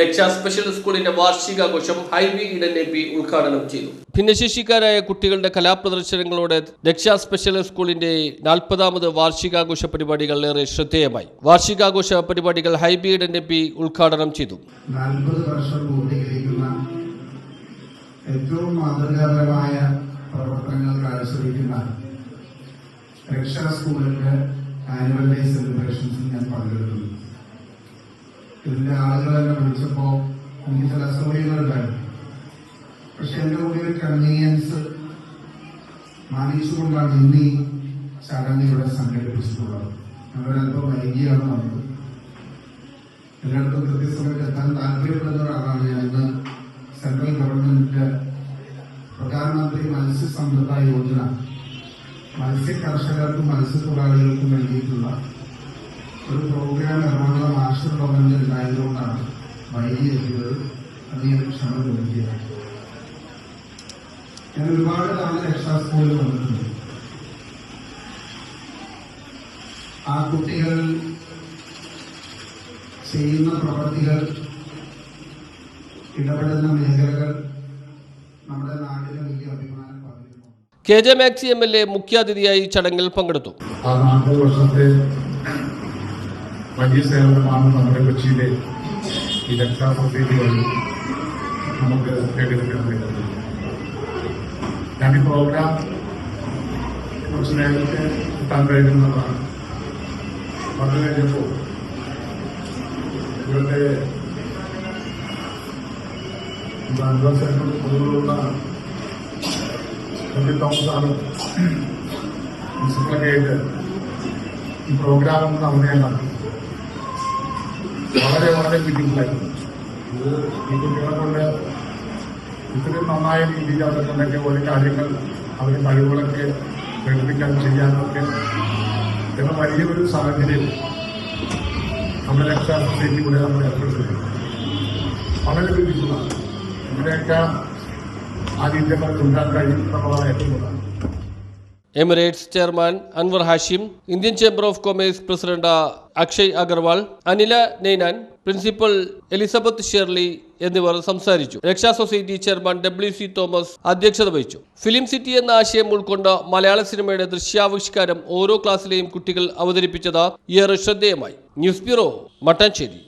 രക്ഷാ സ്പെഷ്യൽ സ്കൂളിന്റെ വാർഷികാഘോഷം ഹൈവി ഇടൻ A P ഉദ്ഘാടനം ചെയ്തു. ഭിന്നശേഷിക്കാരായ കുട്ടികളുടെ കലാപ്രദർശനങ്ങളോടെ രക്ഷാ സ്പെഷ്യൽ സ്കൂളിന്റെ നാൽപ്പതാമത് വാർഷികാഘോഷ പരിപാടികൾ ഏറെ ശ്രദ്ധേയമായി. വാർഷികാഘോഷ പരിപാടികൾ ഹൈബി ഇടൻ എ പി ഉദ്ഘാടനം ചെയ്തു. ഏറ്റവും മാതൃകാപരമായ പ്രവർത്തനങ്ങൾ കാഴ്ചവെക്കുന്ന രക്ഷാ സ്കൂളിന്റെ ആനുവൽ ഡേ സെലിബ്രേഷൻസിൽ ഞാൻ പങ്കെടുക്കുന്നു. ഇതിന്റെ ആളുകൾ എന്നെ വിളിച്ചപ്പോ എനിക്ക് ചില അസൗകര്യങ്ങളുണ്ടായിരുന്നു പക്ഷെ എന്റെ കൂടെ ഒരു കൺവീനിയൻസ് മാനിച്ചുകൊണ്ടാണ് ഇന്ന് ഈ ചടങ്ങ് ഇവിടെ സംഘടിപ്പിച്ചിട്ടുള്ളത്. ഞങ്ങളൊരല്പം വൈകിയാണ് വന്നത്. എല്ലായിടത്തും കൃത്യസമയത്ത് എത്താൻ താല്പര്യപ്പെടുന്ന ഒരാളാണ് ഞാൻ ഇന്ന് സെൻട്രൽ ഗവൺമെന്റിന്റെ പ്രധാനമന്ത്രി മത്സ്യ മത്സ്യസമ്പദ യോജന മത്സ്യ കർഷകർക്കും മത്സ്യത്തൊഴിലാളികൾക്കും വേണ്ടിയിട്ടുള്ള ഒരു പ്രോഗ്രാം എറണാകുളം മാസ്റ്റർ ഗവൺമെന്റ് ഉണ്ടായതുകൊണ്ടാണ് വൈകി എത്തിയത് ഞാൻ ക്ഷമ ചോദിക്കുക ഞാൻ ഒരുപാട് തവണ രക്ഷാ സ്കൂളിൽ വന്നിട്ടുണ്ട്. ആ കുട്ടികൾ ചെയ്യുന്ന പ്രവർത്തികൾ ഇടപെടുന്ന മേഖലകൾ നമ്മുടെ നാടിന് വലിയ അഭിമാനം K J Maxi M L A മുഖ്യാതിഥിയായി ചടങ്ങിൽ പങ്കെടുത്തു. ആ നാൽപ്പത് വർഷത്തെ വലിയ സേവനമാണ് നമ്മുടെ കൊച്ചിയിലെ ഈ രക്ഷാ സൊസൈറ്റി വഴി നമുക്ക് നേടിയെടുക്കാൻ കഴിയുന്നത് ഞാൻ ഈ പ്രോഗ്രാം കുറച്ച് നേരത്തെ എത്താൻ കഴിയുന്നതാണ് വന്നു കഴിഞ്ഞപ്പോൾ ഇവിടുത്തെ അൻവസേനോട് പൊതുവിലുള്ള എം പി തോമസാണ് പ്രിൻസിപ്പലൊക്കെ ആയിട്ട് ഈ പ്രോഗ്രാം ഒന്ന് അവനെയാണ് വളരെ വളരെ ബുദ്ധിമുട്ടായിരുന്നു. കുട്ടികളെ കൊണ്ട് ഇത്രയും നന്നായ കൊണ്ടൊക്കെ ഓരോ കാര്യങ്ങൾ അവരുടെ കഴിവുകളൊക്കെ പ്രകടിപ്പിക്കാൻ ചെയ്യാനൊക്കെ എന്ന വലിയൊരു സാഹചര്യം നമ്മുടെ രക്ഷാ സൊസൈറ്റി കൂടെ നമ്മൾ ഏർപ്പെടുത്തുന്നത് വളരെ ബുദ്ധിമുട്ടാണ്. ഇവിടെയൊക്കെ ആ രീതിയിൽ ഉണ്ടാക്കാൻ കഴിയും എന്നുള്ളതാണ് ഏറ്റവും പ്രധാനം. Emirates chairman Anwar Hashim Indian chamber of commerce president Akshay Agarwal Anila Ninan principal Elizabeth Shirley എന്നിവർ സംസാരിച്ചു. Raksha society chairman W C Thomas അധ്യക്ഷത വഹിച്ചു. ഫിലിം സിറ്റി എന്ന ആശയം ഉൾക്കൊണ്ട് മലയാള സിനിമയുടെ ദൃശ്യാവിഷ്കാരം ഓരോ ക്ലാസ്സിലെയും കുട്ടികൾ അവതരിപ്പിച്ചത് ഏറെ ശ്രദ്ധേയമായി. News bureau Mattancherry.